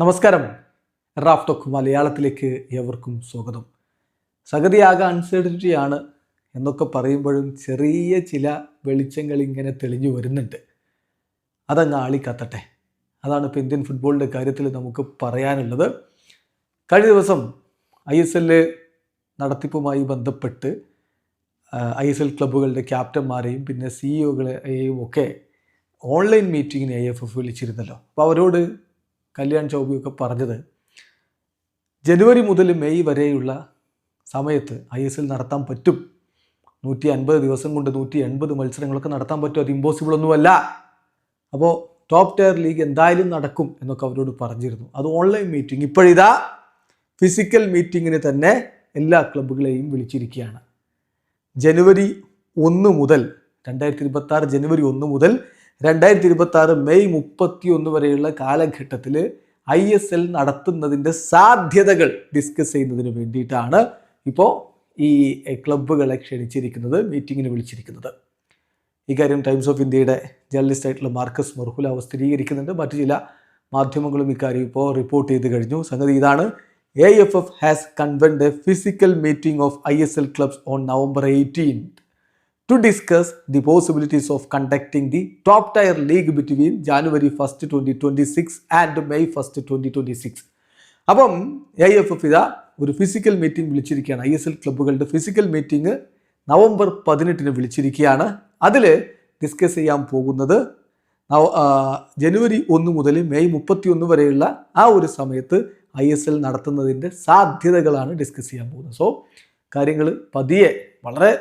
നമസ്കാരം. Raf talk മലയാളത്തിലേക്ക് ഏവർക്കും സ്വാഗതം. സഗതിയാകെ ആണ് എന്നൊക്കെ പറയുമ്പോഴും ചെറിയ ചില വെളിച്ചങ്ങൾ ഇങ്ങനെ തെളിഞ്ഞു വരുന്നുണ്ട്. അതങ്ങ് ആളിക്കത്തട്ടെ. അതാണ് ഇപ്പോൾ ഇന്ത്യൻ ഫുട്ബോളിന്റെ കാര്യത്തിൽ നമുക്ക് പറയാനുള്ളത്. കഴിഞ്ഞ ദിവസം ഐ എസ് എല്ല് നടത്തിപ്പുമായി ബന്ധപ്പെട്ട് ഐ എസ് എൽ ക്ലബ്ബുകളുടെ ക്യാപ്റ്റന്മാരെയും പിന്നെ സിഇഒകളെയും ഒക്കെ ഓൺലൈൻ മീറ്റിങ്ങിന് ഐ എഫ് എഫ് വിളിച്ചിരുന്നല്ലോ. അപ്പോൾ അവരോട് കല്യാൺ ചൗബിയൊക്കെ പറഞ്ഞത് ജനുവരി മുതൽ മെയ് വരെയുള്ള സമയത്ത് ഐ എസ് എൽ നടത്താൻ പറ്റും. നൂറ്റി അൻപത് ദിവസം കൊണ്ട് നൂറ്റി എൺപത് മത്സരങ്ങളൊക്കെ നടത്താൻ പറ്റും. അത് ഇമ്പോസിബിൾ ഒന്നുമല്ല. അപ്പോൾ ടോപ്പ് ടയർ ലീഗ് എന്തായാലും നടക്കും എന്നൊക്കെ അവരോട് പറഞ്ഞിരുന്നു. അത് ഓൺലൈൻ മീറ്റിംഗ് ഇപ്പോഴിതാ ഫിസിക്കൽ മീറ്റിങ്ങിന് തന്നെ എല്ലാ ക്ലബ്ബുകളെയും വിളിച്ചിരിക്കുകയാണ്. ജനുവരി ഒന്ന് മുതൽ രണ്ടായിരത്തി ഇരുപത്തി ജനുവരി ഒന്ന് മുതൽ രണ്ടായിരത്തി ഇരുപത്തി ആറ് മെയ് മുപ്പത്തി ഒന്ന് വരെയുള്ള കാലഘട്ടത്തിൽ ഐ എസ് എൽ നടത്തുന്നതിന്റെ സാധ്യതകൾ ഡിസ്കസ് ചെയ്യുന്നതിന് വേണ്ടിയിട്ടാണ് ഇപ്പോൾ ഈ ക്ലബ്ബുകളെ ക്ഷണിച്ചിരിക്കുന്നത് മീറ്റിങ്ങിന് വിളിച്ചിരിക്കുന്നത്. ഇക്കാര്യം ടൈംസ് ഓഫ് ഇന്ത്യയുടെ ജേർണലിസ്റ്റ് ആയിട്ടുള്ള മാർക്കസ് മർഹുലാവ് സ്ഥിരീകരിക്കുന്നുണ്ട് മറ്റു ചില മാധ്യമങ്ങളും ഇക്കാര്യം ഇപ്പോൾ റിപ്പോർട്ട് ചെയ്ത് കഴിഞ്ഞു. സംഗതി ഇതാണ്. A F F has convened a physical meeting of I S L clubs on November eighteen to discuss the possibilities of conducting the top tier league between January 1st 2026 and May 1st 2026. അപ്പം A F F ഇതാ ഒരു physical meeting വിളിച്ചിരിക്കുകയാണ്. I S L ക്ലബ്ബുകളുടെ physical meeting November പതിനെട്ടിന് വിളിച്ചിരിക്കുകയാണ്. അതിൽ discuss ചെയ്യാൻ പോകുന്നത് ജനുവരി ഒന്ന് മുതൽ മെയ് മുപ്പത്തി ഒന്ന് വരെയുള്ള ആ ഒരു സമയത്ത് ഐ എസ് എൽ നടത്തുന്നതിന്റെ സാധ്യതകളാണ് ഡിസ്കസ് ചെയ്യാൻ പോകുന്നത്. സോ കാര്യങ്ങൾ പതിയെ വളരെ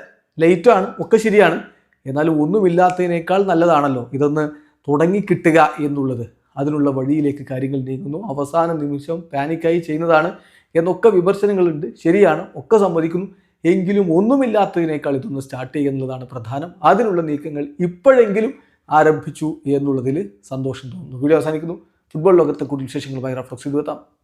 ലേറ്റാണ് ഒക്കെ ശരിയാണ്. എന്നാലും ഒന്നുമില്ലാത്തതിനേക്കാൾ നല്ലതാണല്ലോ ഇതൊന്ന് തുടങ്ങിക്കിട്ടുക എന്നുള്ളത്. അതിനുള്ള വഴിയിലേക്ക് കാര്യങ്ങൾ നീങ്ങുന്നു. അവസാന നിമിഷം പാനിക്കായി ചെയ്യുന്നതാണ് എന്നൊക്കെ വിമർശനങ്ങളുണ്ട്. ശരിയാണ് ഒക്കെ സമ്മതിക്കുന്നു. എങ്കിലും ഒന്നുമില്ലാത്തതിനേക്കാൾ ഇതൊന്ന് സ്റ്റാർട്ട് ചെയ്യുക എന്നുള്ളതാണ് പ്രധാനം. അതിനുള്ള നീക്കങ്ങൾ ഇപ്പോഴെങ്കിലും ആരംഭിച്ചു എന്നുള്ളതിൽ സന്തോഷം തോന്നുന്നു. വീഡിയോ അവസാനിക്കുന്നു. ഫുട്ബോൾ ലോകത്തെ കൂടുതൽ വിശേഷങ്ങളുമായി റഫ്ലക്സ് ചെയ്തു എത്താം